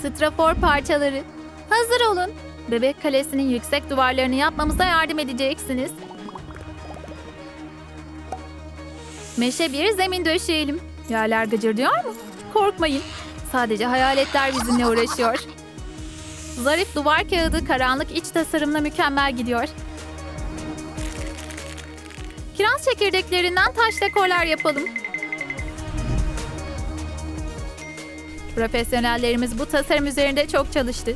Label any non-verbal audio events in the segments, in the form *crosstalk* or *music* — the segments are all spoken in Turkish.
Strafor parçaları. Hazır olun. Bebek kalesinin yüksek duvarlarını yapmamıza yardım edeceksiniz. Meşe bir zemin döşeyelim. Yerler gıcırdıyor mu? Korkmayın. Sadece hayaletler bizimle uğraşıyor. Zarif duvar kağıdı karanlık iç tasarımla mükemmel gidiyor. Kiraz çekirdeklerinden taş dekorlar yapalım. Profesyonellerimiz bu tasarım üzerinde çok çalıştı.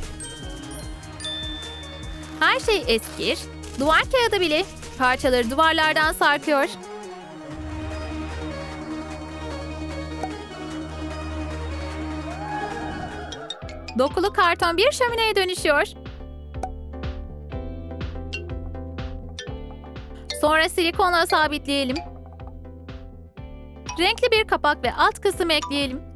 Her şey eskir. Duvar kağıdı bile parçaları duvarlardan sarkıyor. Dokulu karton bir şömineye dönüşüyor. Sonra silikonla sabitleyelim. Renkli bir kapak ve alt kısım ekleyelim.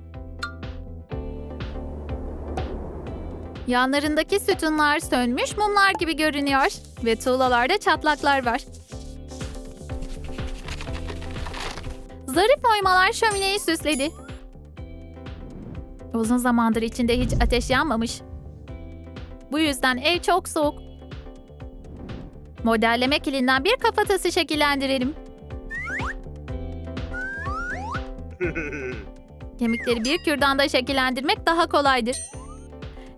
Yanlarındaki sütunlar sönmüş mumlar gibi görünüyor ve tuğlalarda çatlaklar var. Zarif oymalar şömineyi süsledi. Uzun zamandır içinde hiç ateş yanmamış. Bu yüzden ev çok soğuk. Modelleme kilinden bir kafatası şekillendirelim. *laughs* Kemikleri bir kürdanda şekillendirmek daha kolaydır.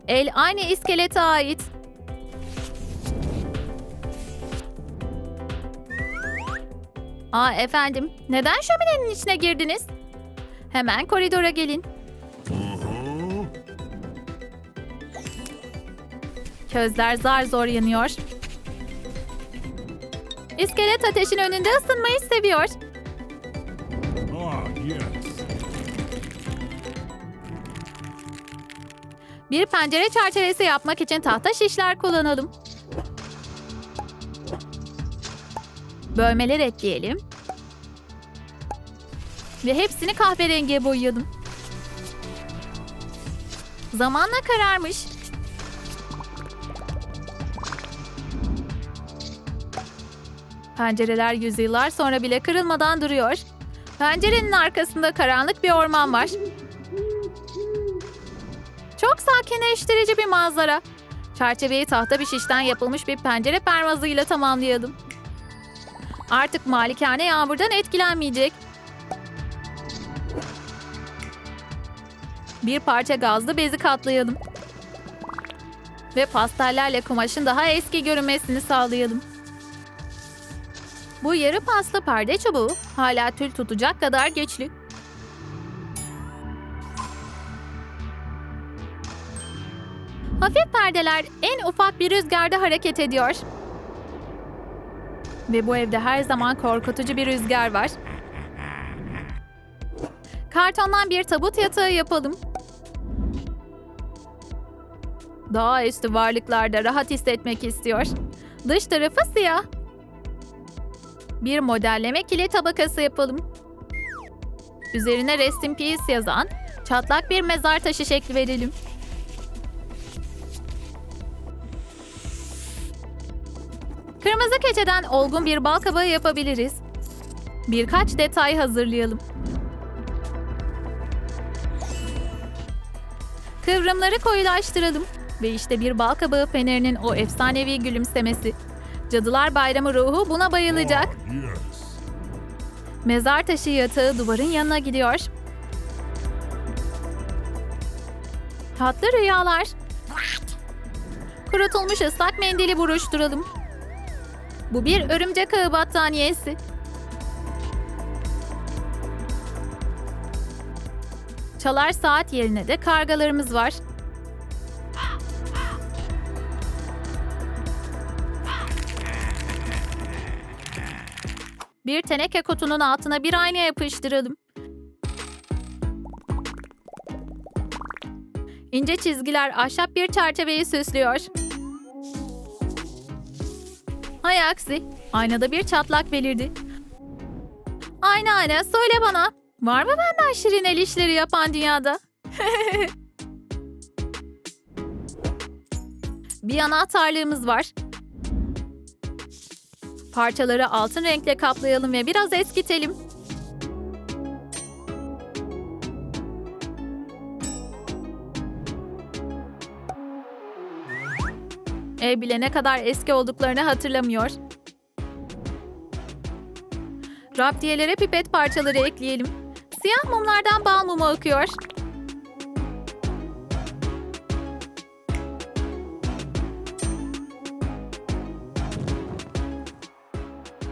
El aynı iskelete ait. Aa efendim, neden şöminenin içine girdiniz? Hemen koridora gelin. Közler zar zor yanıyor. İskelet ateşin önünde ısınmayı seviyor. Bir pencere çerçevesi yapmak için tahta şişler kullanalım. Bölmeler ekleyelim. Ve hepsini kahverengiye boyayalım. Zamanla kararmış. Pencereler yüzyıllar sonra bile kırılmadan duruyor. Pencerenin arkasında karanlık bir orman var. Çok sakinleştirici bir manzara. Çerçeveyi tahta bir şişten yapılmış bir pencere pervazıyla tamamlayalım. Artık malikane yağmurdan etkilenmeyecek. Bir parça gazlı bezi katlayalım. Ve pastellerle kumaşın daha eski görünmesini sağlayalım. Bu yarı paslı perde çubuğu hala tül tutacak kadar güçlü. Hafif perdeler en ufak bir rüzgarda hareket ediyor. Ve bu evde her zaman korkutucu bir rüzgar var. Kartondan bir tabut yatağı yapalım. Doğaüstü varlıklarda rahat hissetmek istiyor. Dış tarafı siyah. Bir modelleme kili tabakası yapalım. Üzerine Rest in Peace yazan çatlak bir mezar taşı şekli verelim. Kırmızı keçeden olgun bir bal kabağı yapabiliriz. Birkaç detay hazırlayalım. Kıvrımları koyulaştıralım. Ve işte bir bal kabağı fenerinin o efsanevi gülümsemesi. Cadılar Bayramı ruhu buna bayılacak. Yes. Mezar taşı yatağı duvarın yanına gidiyor. Tatlı rüyalar. Kurutulmuş ıslak mendili buruşturalım. Bu bir örümcek ağı battaniyesi. Çalar saat yerine de kargalarımız var. Bir teneke kutunun altına bir ayna yapıştıralım. İnce çizgiler ahşap bir çerçeveyi süslüyor. Hay aksi, aynada bir çatlak belirdi. Ayna ayna söyle bana. Var mı benden şirin el işleri yapan dünyada? *laughs* bir anahtarlığımız var. Parçaları altın renkle kaplayalım ve biraz eskitelim. Ev bile ne kadar eski olduklarını hatırlamıyor. Raptiyelere pipet parçaları ekleyelim. Siyah mumlardan bal mumu akıyor.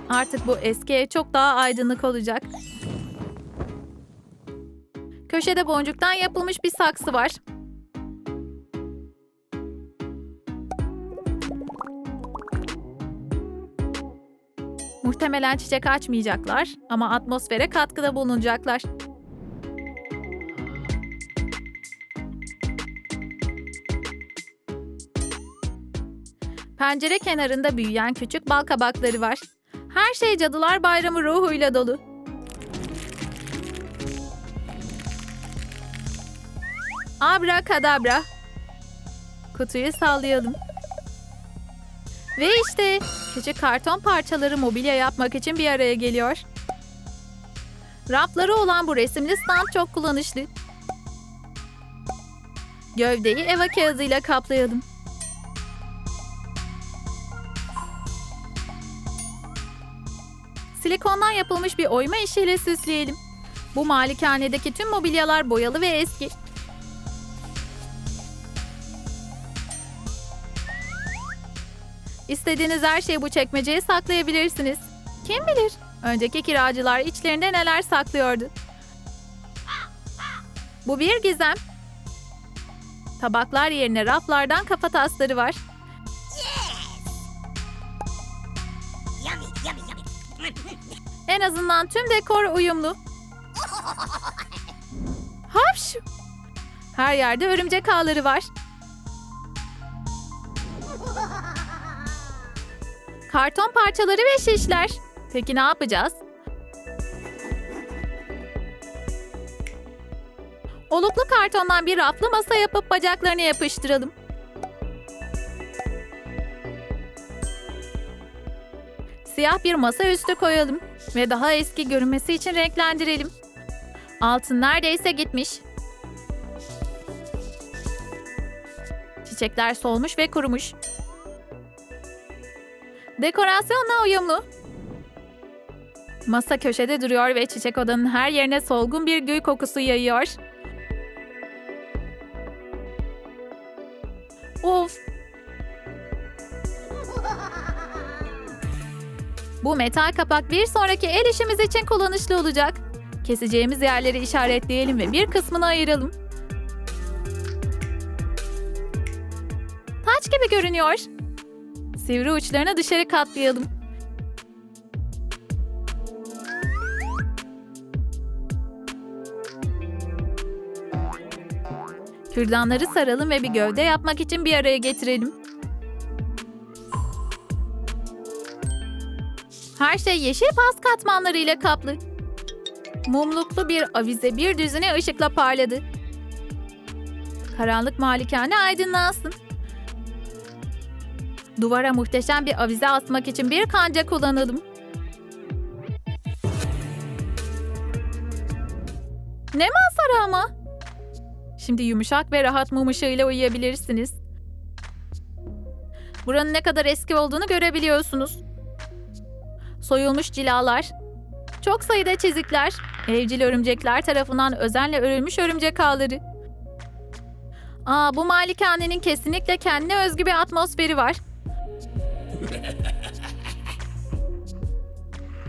Artık bu eski ev çok daha aydınlık olacak. Köşede boncuktan yapılmış bir saksı var. Muhtemelen çiçek açmayacaklar ama atmosfere katkıda bulunacaklar. Pencere kenarında büyüyen küçük bal kabakları var. Her şey Cadılar Bayramı ruhuyla dolu. Abra kadabra. Kutuyu sallayalım. Ve işte küçük karton parçaları mobilya yapmak için bir araya geliyor. Rafları olan bu resimli stand çok kullanışlı. Gövdeyi eva kağıdıyla kaplayalım. Silikondan yapılmış bir oyma işiyle süsleyelim. Bu malikanedeki tüm mobilyalar boyalı ve eski. İstediğiniz her şeyi bu çekmeceye saklayabilirsiniz. Kim bilir? Önceki kiracılar içlerinde neler saklıyordu. Bu bir gizem. Tabaklar yerine raflardan kafa tasları var. En azından tüm dekor uyumlu. Hapş! Her yerde örümcek ağları var. Karton parçaları ve şişler. Peki ne yapacağız? Oluklu kartondan bir raflı masa yapıp bacaklarını yapıştıralım. Siyah bir masa üstü koyalım ve daha eski görünmesi için renklendirelim. Altın neredeyse gitmiş. Çiçekler solmuş ve kurumuş. Dekorasyonla uyumlu. Masa köşede duruyor ve çiçek odanın her yerine solgun bir gül kokusu yayıyor. Of! Bu metal kapak bir sonraki el işimiz için kullanışlı olacak. Keseceğimiz yerleri işaretleyelim ve bir kısmını ayıralım. Taç gibi görünüyor. Sivri uçlarını dışarı katlayalım. Kürdanları saralım ve bir gövde yapmak için bir araya getirelim. Her şey yeşil pas katmanlarıyla kaplı. Mumluklu bir avize bir düzine ışıkla parladı. Karanlık malikane aydınlansın. Duvara muhteşem bir avize asmak için bir kanca kullanalım. Ne manzara ama. Şimdi yumuşak ve rahat mum ışığıyla uyuyabilirsiniz. Buranın ne kadar eski olduğunu görebiliyorsunuz. Soyulmuş cilalar. Çok sayıda çizikler. Evcil örümcekler tarafından özenle örülmüş örümcek ağları. Aa, bu malikanenin kesinlikle kendine özgü bir atmosferi var.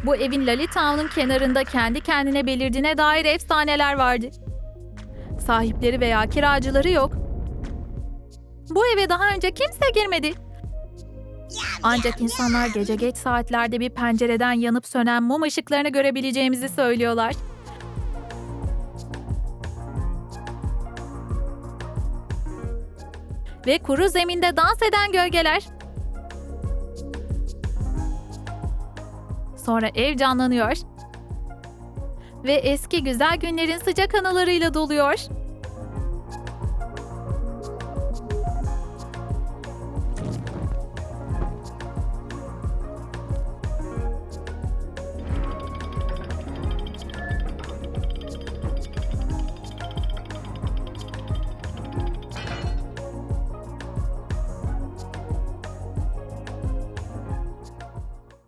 Bu evin Lolitown'un kenarında kendi kendine belirdiğine dair efsaneler vardı. Sahipleri veya kiracıları yok. Bu eve daha önce kimse girmedi. Ancak insanlar gece geç saatlerde bir pencereden yanıp sönen mum ışıklarını görebileceğimizi söylüyorlar. Ve kuru zeminde dans eden gölgeler. Sonra ev canlanıyor. Ve eski güzel günlerin sıcak anılarıyla doluyor.